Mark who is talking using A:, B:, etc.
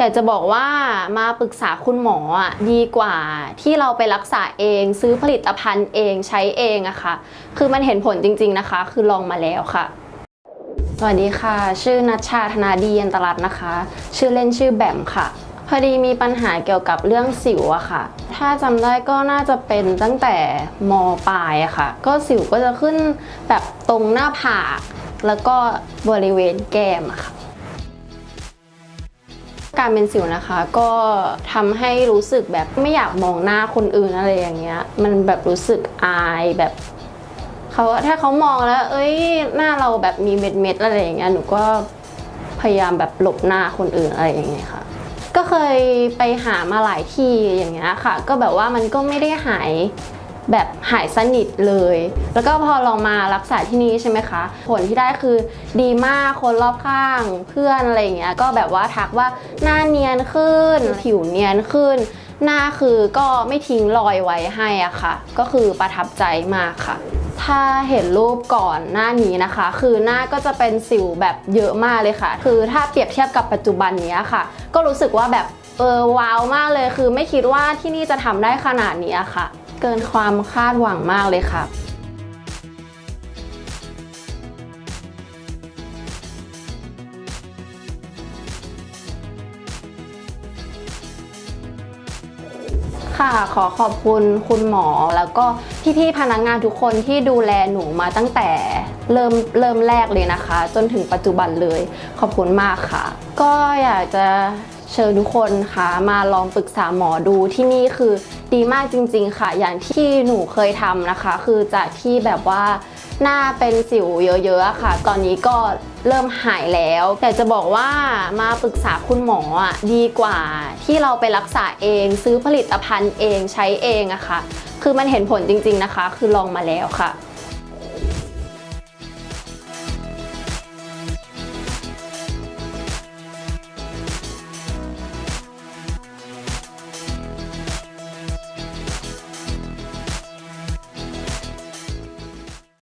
A: อยากจะบอกว่ามาปรึกษาคุณหมออะดีกว่าที่เราไปรักษาเองซื้อผลิตภัณฑ์เองใช้เองอะค่ะ คือมันเห็นผลจริง ๆนะคะ คือลองมาแล้วค่ะ สวัสดีค่ะ ชื่อนัชชาธนาดีเย็นตลัดนะคะ ชื่อเล่นชื่อแบมค่ะ พอดีมีปัญหาเกี่ยวกับเรื่องสิวอะค่ะ ถ้าจำได้ก็น่าจะเป็นตั้งแต่มปลายอะค่ะ ก็สิวก็จะขึ้นแบบตรงหน้าผาก แล้วก็บริเวณแก้มอะค่ะ การเป็นสิวนะคะ ก็ทำให้รู้สึกแบบไม่อยากมองหน้าคนอื่นอะไรอย่างเงี้ย มันแบบรู้สึกอายแบบเขาถ้าเขามองแล้ว เอ้ยหน้าเราแบบมีเม็ดเม็ดอะไรอย่างเงี้ยหนูก็พยายามแบบหลบหน้าคนอื่นอะไรอย่างเงี้ยค่ะ ก็เคยไปหามาหลายที่อย่างเงี้ยค่ะ ก็แบบว่ามันก็ไม่ได้หาย แบบหายสนิทเลย แล้วก็พอเรามารักษาที่นี่ใช่ไหมคะ ผลที่ได้คือดีมากคนรอบข้างเพื่อนอะไรอย่างเงี้ยก็แบบว่าทักว่าหน้าเนียนขึ้น ผิวเนียนขึ้น หน้าคือก็ไม่ทิ้งรอยไว้ให้อะค่ะ ก็คือประทับใจมากค่ะถ้าเห็นรูปก่อนหน้านี้นะคะ คือหน้าก็จะเป็นสิวแบบเยอะมากเลยค่ะ คือถ้าเปรียบเทียบกับปัจจุบันนี้ค่ะ ก็รู้สึกว่าแบบเออว้าวมากเลย คือไม่คิดว่าที่นี่จะทำได้ขนาดนี้ค่ะ เกินความคาดหวังมากเลยค่ะ ค่ะขอขอบคุณคุณหมอแล้วก็พี่ๆพนักงานทุกคนที่ดูแลหนูมาตั้งแต่เริ่มเริ่มแรกเลยนะคะ จนถึงปัจจุบันเลย ขอบคุณมากค่ะ ก็อยากจะ เชิญทุกคนค่ะมาลองปรึกษาหมอดูที่นี่คือดีมากจริง ๆ ค่ะ อย่างที่หนูเคยทำนะคะ คือจากที่แบบว่าหน้าเป็นสิวเยอะๆอะค่ะ ตอนนี้ก็เริ่มหายแล้วอยากจะบอกว่ามาปรึกษาคุณหมออะดีกว่าที่เราไปรักษาเองซื้อผลิตภัณฑ์เองใช้เองอะค่ะ คือมันเห็นผลจริง ๆนะคะ คือลองมาแล้วค่ะ